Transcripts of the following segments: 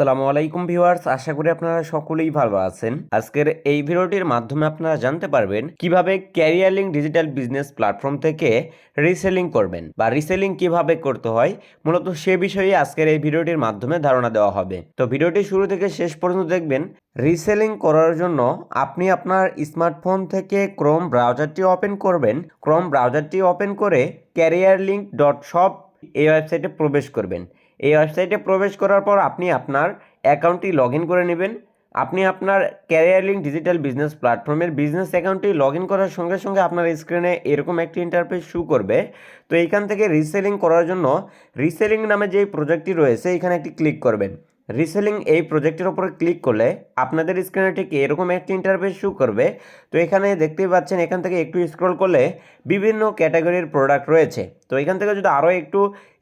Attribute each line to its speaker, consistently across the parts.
Speaker 1: আসসালামু আলাইকুম ভিউয়ার্স, আশা করি আপনারা সকলেই ভালো আছেন। আজকের এই ভিডিওটির মাধ্যমে আপনারা জানতে পারবেন কীভাবে career link digital business platform থেকে রিসেলিং করবেন বা রিসেলিং কীভাবে করতে হয়, মূলত সে বিষয়ে আজকের এই ভিডিওটির মাধ্যমে ধারণা দেওয়া হবে। তো ভিডিওটি শুরু থেকে শেষ পর্যন্ত দেখবেন, রিসেলিং করার জন্য আপনি আপনার স্মার্টফোন থেকে ক্রোম ব্রাউজারটি ওপেন করবেন। ক্রোম ব্রাউজারটি ওপেন করে ক্যারিয়ার লিঙ্ক ডট শপ এই ওয়েবসাইটে প্রবেশ করবেন। এই ওয়েবসাইটে প্রবেশ করার পর আপনি আপনার অ্যাকাউন্টটি লগ করে নেবেন। আপনি আপনার ক্যারিয়ার লিঙ্ক ডিজিটাল বিজনেস প্ল্যাটফর্মের বিজনেস অ্যাকাউন্টটি লগ ইন করার সঙ্গে সঙ্গে আপনার স্ক্রিনে এরকম একটি ইন্টারফেস শু করবে। তো এইখান থেকে রিসেলিং করার জন্য রিসেলিং নামে যে প্রজেক্টটি রয়েছে, এখানে একটি ক্লিক করবেন। রিসেলিং এই প্রজেক্টের উপরে ক্লিক করলে আপনাদের স্ক্রিনে ঠিক এরকম একটি ইন্টারফেস শু করবে। তো এখানে দেখতেই পাচ্ছেন, এখান থেকে একটু স্ক্রল করলে বিভিন্ন ক্যাটাগরির প্রোডাক্ট রয়েছে। তো এখান থেকে যদি আরও একটু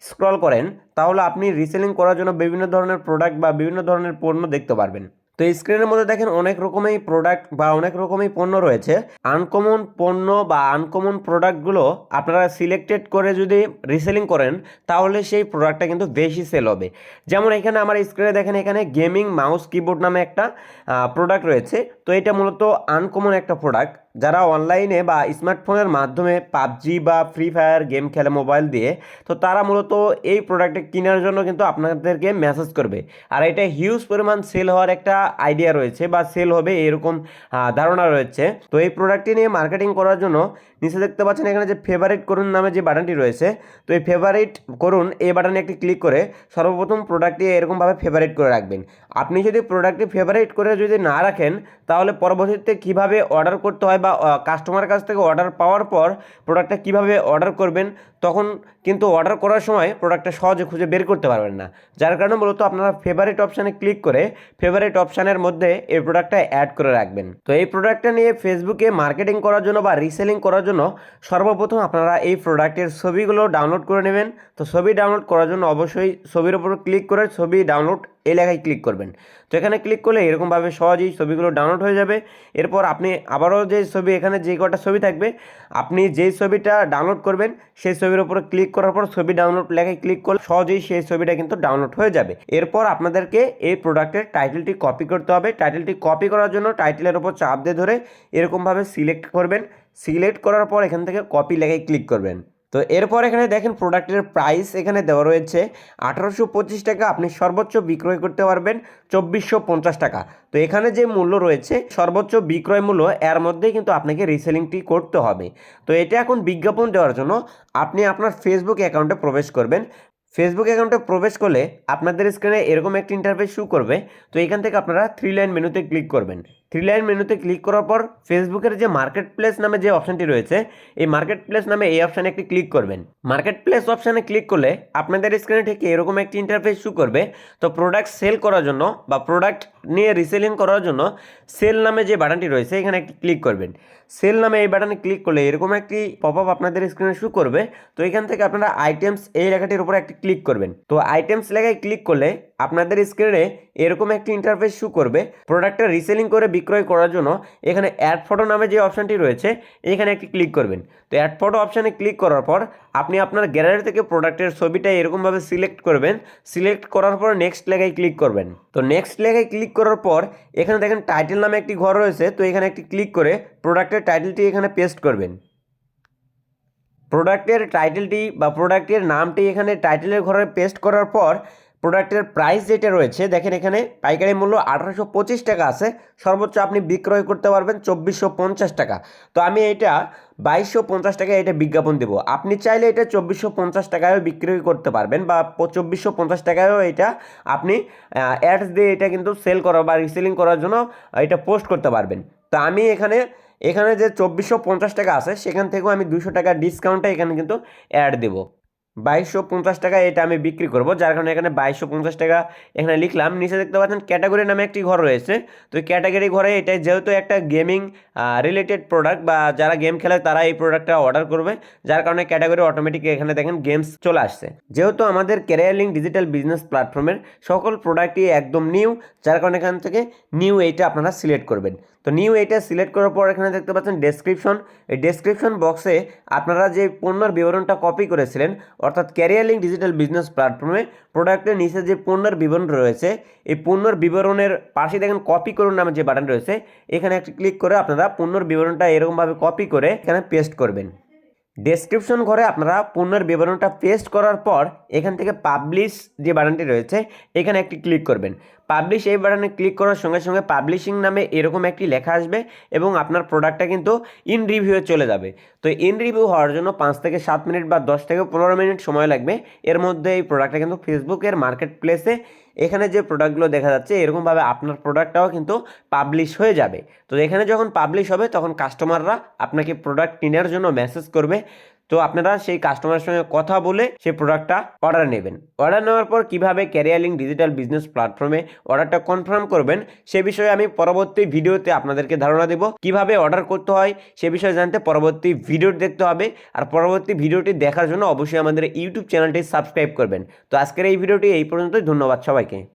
Speaker 1: স্ক্রল করেন, তাহলে আপনি রিসেলিং করার জন্য বিভিন্ন ধরনের প্রোডাক্ট বা বিভিন্ন ধরনের পণ্য দেখতে পারবেন। তো স্ক্রিনের মধ্যে দেখেন অনেক রকমই প্রোডাক্ট বা অনেক রকমই পণ্য রয়েছে। আনকমন পণ্য বা আনকমন প্রোডাক্টগুলো আপনারা সিলেক্টেড করে যদি রিসেলিং করেন, তাহলে সেই প্রোডাক্টটা কিন্তু বেশি সেল হবে। যেমন এখানে আমার স্ক্রিনে দেখেন এখানে গেমিং মাউস কিবোর্ড নামে একটা প্রোডাক্ট রয়েছে। তো এটা মূলত আনকমন একটা প্রোডাক্ট যারা অনলাইনে বা স্মার্টফোনের মাধ্যমে পাবজি বা ফ্রি ফায়ার গেম খেলে মোবাইল দিয়ে, তো তারা মূলত এই প্রোডাক্টটা কেনার জন্য কিন্তু আপনাদেরকে মেসেজ করবে। আর এটা হিউজ পরিমাণ সেল হওয়ার একটা আইডিয়া রয়েছে বা সেল হবে এরকম ধারণা রয়েছে। তো এই প্রোডাক্টটি নিয়ে মার্কেটিং করার জন্য নিচে দেখতে পাচ্ছেন এখানে যে ফেভারিট করুন নামে যে বাটনটি রয়েছে, তো এই ফেভারিট করুন এই বাটনে একটি ক্লিক করে সর্বপ্রথম প্রোডাক্টটি এরকমভাবে ফেভারিট করে রাখবেন। আপনি যদি প্রোডাক্টটি ফেভারিট করে যদি না রাখেন, তাহলে পরবর্তীতে কীভাবে অর্ডার করতে হয় বা কাস্টমারের কাছ থেকে অর্ডার পাওয়ার পর প্রোডাক্টটা কীভাবে অর্ডার করবেন, তখন কিন্তু অর্ডার করার সময় প্রোডাক্টটা সহজে খুঁজে বের করতে পারবেন না। যার কারণে মূলত আপনারা ফেভারিট অপশানে ক্লিক করে ফেভারিট অপশানের মধ্যে এই প্রোডাক্টটা অ্যাড করে রাখবেন। তো এই প্রোডাক্টটা নিয়ে ফেসবুকে মার্কেটিং করার জন্য বা রিসেলিং করার জন্য সর্বপ্রথম আপনারা এই প্রোডাক্টের ছবিগুলো ডাউনলোড করে নেবেন। তো ছবি ডাউনলোড করার জন্য অবশ্যই ছবির উপর ক্লিক করে ছবি ডাউনলোড এই লেখায় ক্লিক করবেন। তো এখানে ক্লিক করলে এরকমভাবে সহজেই ছবিগুলো ডাউনলোড হয়ে যাবে। এরপর আপনি আবারও যে ছবি, এখানে যে কটা ছবি থাকবে, আপনি যেই ছবিটা ডাউনলোড করবেন, সেই ছবির উপরে ক্লিক করার পর ছবি ডাউনলোড লেখায় ক্লিক করলে সহজেই সেই ছবিটা কিন্তু ডাউনলোড হয়ে যাবে। এরপর আপনাদেরকে এই প্রোডাক্টের টাইটেলটি কপি করতে হবে। টাইটেলটি কপি করার জন্য টাইটেলের উপর চাপ দিয়ে ধরে এরকমভাবে সিলেক্ট করবেন। সিলেক্ট করার পর এখান থেকে কপি লেখায় ক্লিক করবেন। তো এরপর এখানে দেখেন প্রোডাক্টের প্রাইস এখানে দেওয়া রয়েছে আঠারোশো পঁচিশ টাকা। আপনি সর্বোচ্চ বিক্রয় করতে পারবেন চব্বিশশো পঞ্চাশ টাকা। তো এখানে যে মূল্য রয়েছে, সর্বোচ্চ বিক্রয় মূল্য, এর মধ্যেই কিন্তু আপনাকে রিসেলিংটি করতে হবে। তো এটা এখন বিজ্ঞাপন দেওয়ার জন্য আপনি আপনার ফেসবুক অ্যাকাউন্টে প্রবেশ করবেন। ফেসবুক অ্যাকাউন্টে প্রবেশ করলে আপনাদের স্ক্রিনে এরকম একটি ইন্টারফেস শু করবে। তো এখান থেকে আপনারা থ্রি লাইন মেনুতে ক্লিক করবেন। থ্রি লাইন মেনুতে ক্লিক করার পর ফেসবুকের যে মার্কেট প্লেস নামে যে অপশানটি রয়েছে, এই মার্কেট প্লেস নামে এই অপশানে একটি ক্লিক করবেন। মার্কেট প্লেস অপশানে ক্লিক করলে আপনাদের স্ক্রিনে ঠিক এরকম একটি ইন্টারফেস শু করবে। তো প্রোডাক্ট সেল করার জন্য বা প্রোডাক্ট নিয়ে রিসেলিং করার জন্য সেল নামে যে বাটনটি রয়েছে, এখানে একটি ক্লিক করবেন। সেল নামে এই বাটনে ক্লিক করলে এরকম একটি পপ আপ আপনাদের স্ক্রিনে শু করবে। তো এখান থেকে আপনারা আইটেমস এই লেখাটির উপরে একটি ক্লিক করবেন। তো আইটেমস লেখায় ক্লিক করলে আপনাদের স্ক্রিনে এরকম একটি ইন্টারফেস শু করবে। প্রোডাক্টটা রিসেলিং করে বিক্রয় করার জন্য এখানে অ্যাড ফটো নামে যে অপশানটি রয়েছে, এখানে একটি ক্লিক করবেন। তো অ্যাড ফটো অপশানে ক্লিক করার পর আপনি আপনার গ্যালারি থেকে প্রোডাক্টের ছবিটা এরকমভাবে সিলেক্ট করবেন। সিলেক্ট করার পর নেক্সট লেখায় ক্লিক করবেন। তো নেক্সট লেখায় ক্লিক করার পর এখানে দেখেন টাইটেল নামে একটি ঘর রয়েছে, তো এখানে একটি ক্লিক করে প্রোডাক্টের টাইটেলটি এখানে পেস্ট করবেন। প্রোডাক্টের টাইটেলটি বা প্রোডাক্টের নামটি এখানে টাইটেলের ঘরে পেস্ট করার পর প্রোডাক্টের প্রাইস যেটা রয়েছে, দেখেন এখানে পাইকারি মূল্য আঠারোশো পঁচিশ টাকা আছে। সর্বোচ্চ আপনি বিক্রয় করতে পারবেন চব্বিশশো পঞ্চাশ টাকা। তো আমি এটা বাইশশো পঞ্চাশ টাকায় এটা বিজ্ঞাপন দেবো। আপনি চাইলে এটা চব্বিশশো পঞ্চাশ টাকায়ও বিক্রয় করতে পারবেন বা চব্বিশশো পঞ্চাশ টাকায়ও এটা আপনি অ্যাডস দিয়ে এটা কিন্তু সেল করা বা রিসেলিং করার জন্য এটা পোস্ট করতে পারবেন। তো আমি এখানে এখানে যে চব্বিশশো পঞ্চাশ টাকা আছে, সেখান থেকেও আমি দুশো টাকা ডিসকাউন্টে এখানে কিন্তু অ্যাড দেবো। বাইশশো পঞ্চাশ টাকা এটা আমি বিক্রি করব, যার কারণে এখানে বাইশশো পঞ্চাশ টাকা এখানে লিখলাম। নিচে দেখতে পাচ্ছেন ক্যাটাগরি নামে একটি ঘর রয়েছে। তো ক্যাটাগরি ঘরে এটা যেহেতু একটা গেমিং রিলেটেড প্রোডাক্ট বা যারা গেম খেলে তারা এই প্রোডাক্টটা অর্ডার করবে। যার কারণে ক্যাটাগরি অটোমেটিক এখানে দেখেন গেমস চলে আসছে। যেহেতু আমাদের ক্যারিয়ার লিঙ্ক ডিজিটাল বিজনেস প্ল্যাটফর্মের সকল প্রোডাক্টই একদম নিউ যার কারণে এখান থেকে নিউ এইটা আপনারা সিলেক্ট করবেন। তো নিউ এটা সিলেক্ট করার পর এখানে দেখতে পাচ্ছেন ডেসক্রিপশন এই ডেসক্রিপশন বক্সে আপনারা যে পণ্যের বিবরণটা কপি করেছিলেন, অর্থাৎ ক্যারিয়ার লিঙ্ক ডিজিটাল বিজনেস প্ল্যাটফর্মে প্রোডাক্টের নিচে যে পণ্যের বিবরণ রয়েছে, এই পণ্যের বিবরণের পাশে দেখেন কপি করুন নামে যে বাটন রয়েছে, এখানে একটি ক্লিক করে আপনারা পণ্যের বিবরণটা এরকমভাবে কপি করে এখানে পেস্ট করবেন। ডেসক্রিপশন ঘরে আপনারা পণ্যের বিবরণটা পেস্ট করার পর এখান থেকে পাবলিশ যে বাটনটি রয়েছে, এখানে একটি ক্লিক করবেন। পাবলিশ এই বাটনে ক্লিক করার সঙ্গে সঙ্গে পাবলিশিং নামে এরকম একটি লেখা আসবে এবং আপনার প্রোডাক্টটা কিন্তু ইন রিভিউয়ে চলে যাবে। তো ইন রিভিউ হওয়ার জন্য পাঁচ থেকে সাত মিনিট বা দশ থেকে পনেরো মিনিট সময় লাগবে। এর মধ্যে এই প্রোডাক্টটা কিন্তু ফেসবুকের মার্কেট প্লেসে এখানে যে প্রোডাক্টগুলো দেখা যাচ্ছে এরকমভাবে আপনার প্রোডাক্টটাও কিন্তু পাবলিশ হয়ে যাবে। তো এখানে যখন পাবলিশ হবে, তখন কাস্টমাররা আপনাকে প্রোডাক্ট কেনার জন্য মেসেজ করবে। তো আপনারা সেই কাস্টমারের সঙ্গে কথা বলে সেই প্রোডাক্টটা অর্ডার নেবেন। অর্ডার নেওয়ার পর কীভাবে ক্যারিয়ার লিঙ্ক ডিজিটাল বিজনেস প্ল্যাটফর্মে অর্ডারটা কনফার্ম করবেন, সে বিষয়ে আমি পরবর্তী ভিডিওতে আপনাদেরকে ধারণা দেব। কীভাবে অর্ডার করতে হয়, সে বিষয়ে জানতে পরবর্তী ভিডিও দেখতে হবে। আর পরবর্তী ভিডিওটি দেখার জন্য অবশ্যই আমাদের ইউটিউব চ্যানেলটি সাবস্ক্রাইব করবেন। তো আজকের এই ভিডিওটি এই পর্যন্তই। ধন্যবাদ সবাইকে।